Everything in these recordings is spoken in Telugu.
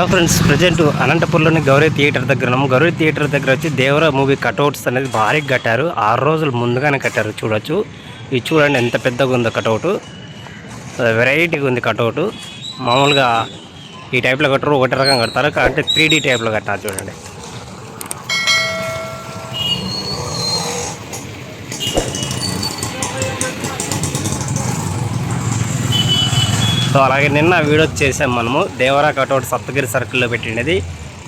హలో ఫ్రెండ్స్ ప్రజెంట్ అనంతపూర్లోని గౌరీ థియేటర్ దగ్గర ఉన్నాము. గౌరీ థియేటర్ దగ్గర వచ్చి దేవర మూవీ కటౌట్స్ అనేది భారీగా కట్టారు. ఆరు రోజులు ముందుగానే కట్టారు చూడొచ్చు. ఇది చూడండి ఎంత పెద్దగా ఉందో కటౌట్. వెరైటీగా ఉంది కటౌట్. మామూలుగా ఈ టైప్లో కట్టరు ఒకటి రకం కడతారు. అంటే త్రీ డీ టైప్లో కట్టారు చూడండి. సో అలాగే నిన్న వీడియో చేసాం మనము. దేవరా కటౌట్ సప్తగిరి సర్కిల్లో పెట్టినది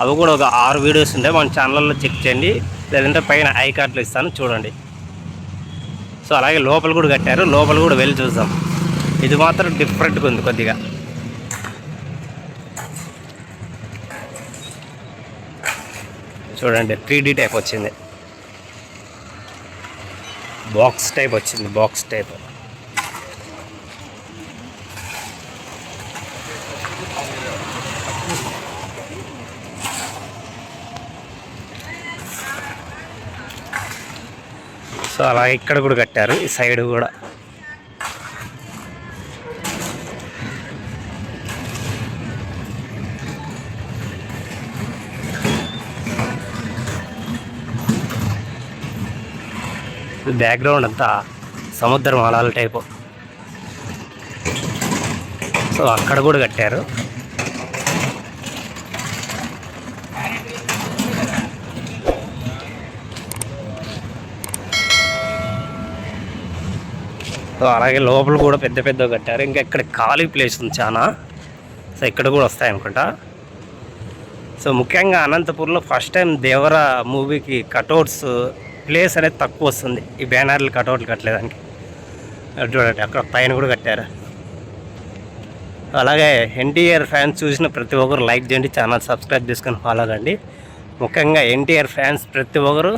అవి కూడా ఒక ఆరు వీడియోస్ ఉంటాయి మన ఛానల్లో చెక్ చేయండి. లేదంటే పైన ఐ కార్డులు ఇస్తాను. చూడండి. సో అలాగే లోపల కూడా కట్టారు. లోపల కూడా వెళ్ళి చూద్దాం. ఇది మాత్రం డిఫరెంట్గా ఉంది కొద్దిగా. చూడండి త్రీడీ టైప్ వచ్చింది. బాక్స్ టైప్ వచ్చింది. Box type. సో అలా ఇక్కడ కూడా కట్టారు ఈ సైడ్ కూడా. బ్యాక్గ్రౌండ్ అంతా సముద్రం అలాల టైపు. సో అక్కడ కూడా కట్టారు. సో అలాగే లోపల కూడా పెద్ద పెద్ద కట్టారు. ఇంకా ఇక్కడ ఖాళీ ప్లేస్ ఉంది చాలా సో ఇక్కడ కూడా వస్తాయి అనుకుంటా సో ముఖ్యంగా అనంతపూర్లో ఫస్ట్ టైం దేవర మూవీకి కటౌట్స్ ప్లేస్ అనేది తక్కువ వస్తుంది. ఈ బ్యానర్లు కటౌట్లు కట్టలేదానికి. అటు చూడండి అక్కడ పైన కూడా కట్టారు. అలాగే ఎన్టీఆర్ ఫ్యాన్స్ చూసిన ప్రతి ఒక్కరు లైక్ చేయండి ఛానల్ సబ్స్క్రైబ్ చేసుకొని ఫాలో కండి. ముఖ్యంగా ఎన్టీఆర్ ఫ్యాన్స్ ప్రతి ఒక్కరు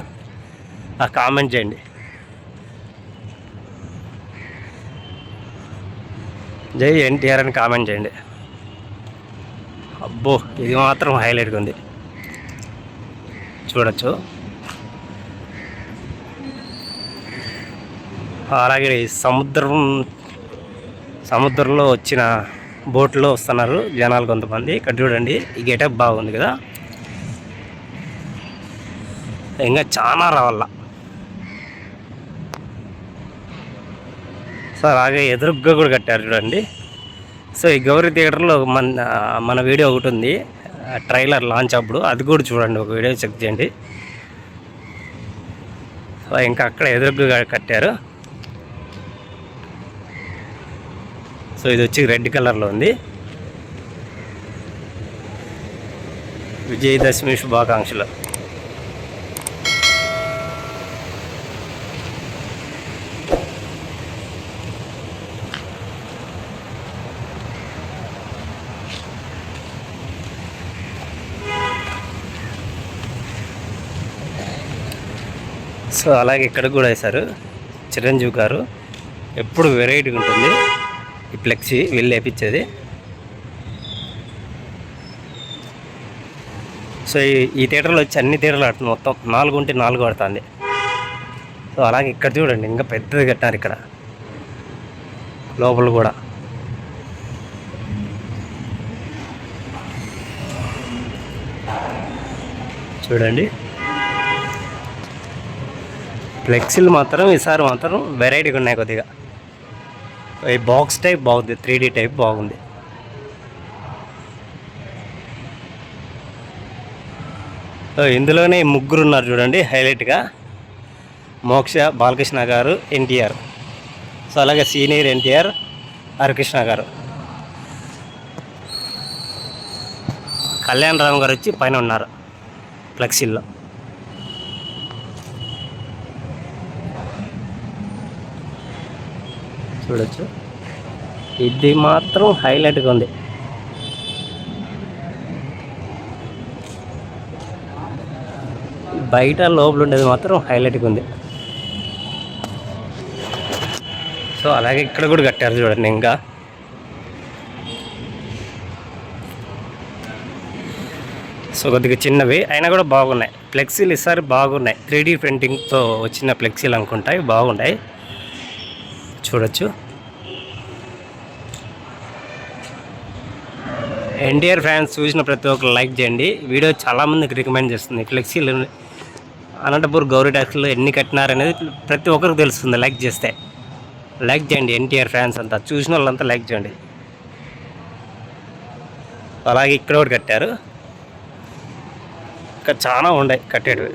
ఆ కామెంట్ చేయండి. జై ఎన్టీఆర్ అని కామెంట్ చేయండి. అబ్బో ఇది మాత్రం హైలైట్గా ఉంది. చూడొచ్చు. అలాగే సముద్రం సముద్రంలో వచ్చిన బోట్లో వస్తున్నారు జనాలు కొంతమంది. ఇక్కడ చూడండి ఈ గెటప్ బాగుంది కదా. ఇంకా చాలా రావాల. సో అలాగే ఎదురుగ్గా కూడా కట్టారు చూడండి. సో ఈ గౌరీ థియేటర్లో మన మన వీడియో ఒకటి ఉంది. ట్రైలర్ లాంచ్ అప్పుడు. అది కూడా చూడండి ఒక వీడియో చెక్ చేయండి. సో ఇంకా అక్కడ ఎదురుగ్గా కట్టారు. సో ఇది వచ్చి రెడ్ కలర్లో ఉంది. విజయదశమి శుభాకాంక్షలు. సో అలాగే ఇక్కడ కూడా వేశారు చిరంజీవి గారు. ఎప్పుడు వెరైటీగా ఉంటుంది. ఈ ఫ్లెక్సీ వీళ్ళు వేపించేది. సో ఈ ఈ థియేటర్లో వచ్చి అన్ని థియేటర్లు ఆడుతుంది మొత్తం నాలుగు ఉంటే నాలుగు ఆడుతుంది. సో అలాగే ఇక్కడ చూడండి ఇంకా పెద్దది కట్టారు ఇక్కడ. లోపల కూడా. చూడండి. ఫ్లెక్సీలు మాత్రం ఈసారి మాత్రం వెరైటీగా ఉన్నాయి కొద్దిగా. ఈ బాక్స్ టైప్ బాగుంది త్రీ డీ టైప్ బాగుంది. ఇందులోనే ముగ్గురు ఉన్నారు చూడండి హైలైట్గా. మోక్ష బాలకృష్ణ గారు ఎన్టీఆర్. సో అలాగే సీనియర్ ఎన్టీఆర్ హరికృష్ణ గారు. కళ్యాణ్ రామ్ గారు వచ్చి పైన ఉన్నారు ఫ్లెక్సీల్లో. చూడొచ్చు. ఇది మాత్రం హైలైట్గా ఉంది. బయట లోపల ఉండేది మాత్రం హైలైట్గా ఉంది. సో అలాగే ఇక్కడ కూడా కట్టారు చూడండి ఇంకా. సో కొద్దిగా చిన్నవి అయినా కూడా బాగున్నాయి. ఫ్లెక్సీలు ఈసారి బాగున్నాయి. త్రీ డీ ప్రింటింగ్తో వచ్చిన ఫ్లెక్సీలు అనుకుంటాయి బాగున్నాయి. చూడొచ్చు. ఎన్టీఆర్ ఫ్యాన్స్ చూసిన ప్రతి ఒక్కరు లైక్ చేయండి. వీడియో చాలామందికి రికమెండ్ చేస్తుంది. ఫ్లెక్సీలు అనంతపూర్ గౌరీ ట్యాక్స్లో ఎన్ని కట్టినారనేది ప్రతి ఒక్కరికి తెలుస్తుంది లైక్ చేస్తే. లైక్ చేయండి ఎన్టీఆర్ ఫ్యాన్స్ అంతా. చూసిన వాళ్ళంతా లైక్ చేయండి. అలాగే ఇక్కడ ఒకటి కట్టారు. ఇంకా చాలా ఉన్నాయి కట్టేటివి.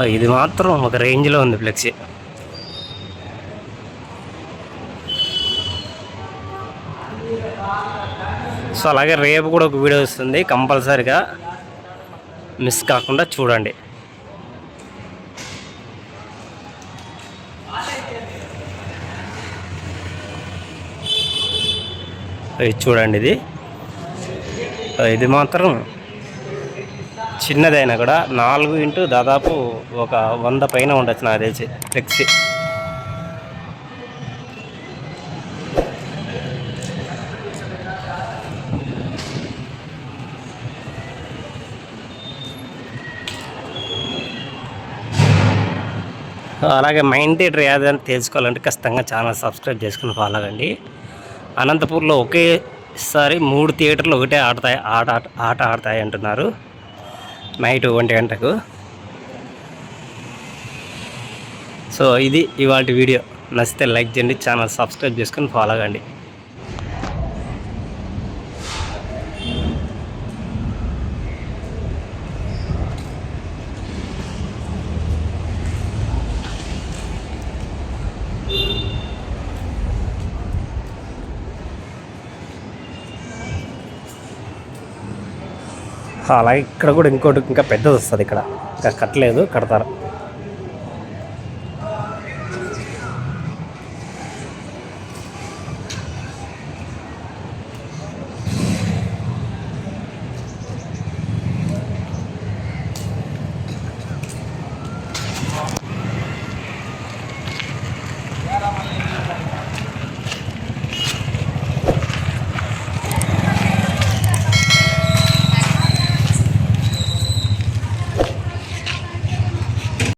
ఇది మాత్రం ఒక రేంజ్లో ఉంది ఫ్లెక్సీ. సో అలాగే రేపు కూడా ఒక వీడియో వస్తుంది కంపల్సరిగా. మిస్ కాకుండా చూడండి. ఇది చూడండి ఇది. ఇది మాత్రం చిన్నదైనా కూడా నాలుగు ఇంటూ దాదాపు ఒక వంద పైన ఉండొచ్చు నాకు తెలిసి ఫ్లెక్సీ అలాగే మైండ్ థియేటర్ ఏదని తెలుసుకోవాలంటే ఖచ్చితంగా ఛానల్ సబ్స్క్రైబ్ చేసుకుని ఫాలో అవ్వండి అనంతపూర్లో ఒకేసారి మూడు థియేటర్లు ఒకటే ఆడతాయి ఆట ఆట- ఆట ఆడతాయి అంటున్నారు. నైట్ ఒంటి గంటకు. సో ఇది ఇవాళ వీడియో. నచ్చితే లైక్ చేయండి ఛానల్ సబ్స్క్రైబ్ చేసుకొని ఫాలో అవ్వండి. అలాగే ఇక్కడ కూడా ఇంకోటి ఇంకా పెద్దది వస్తుంది ఇక్కడ. ఇంకా కట్టలేదు కడతారు.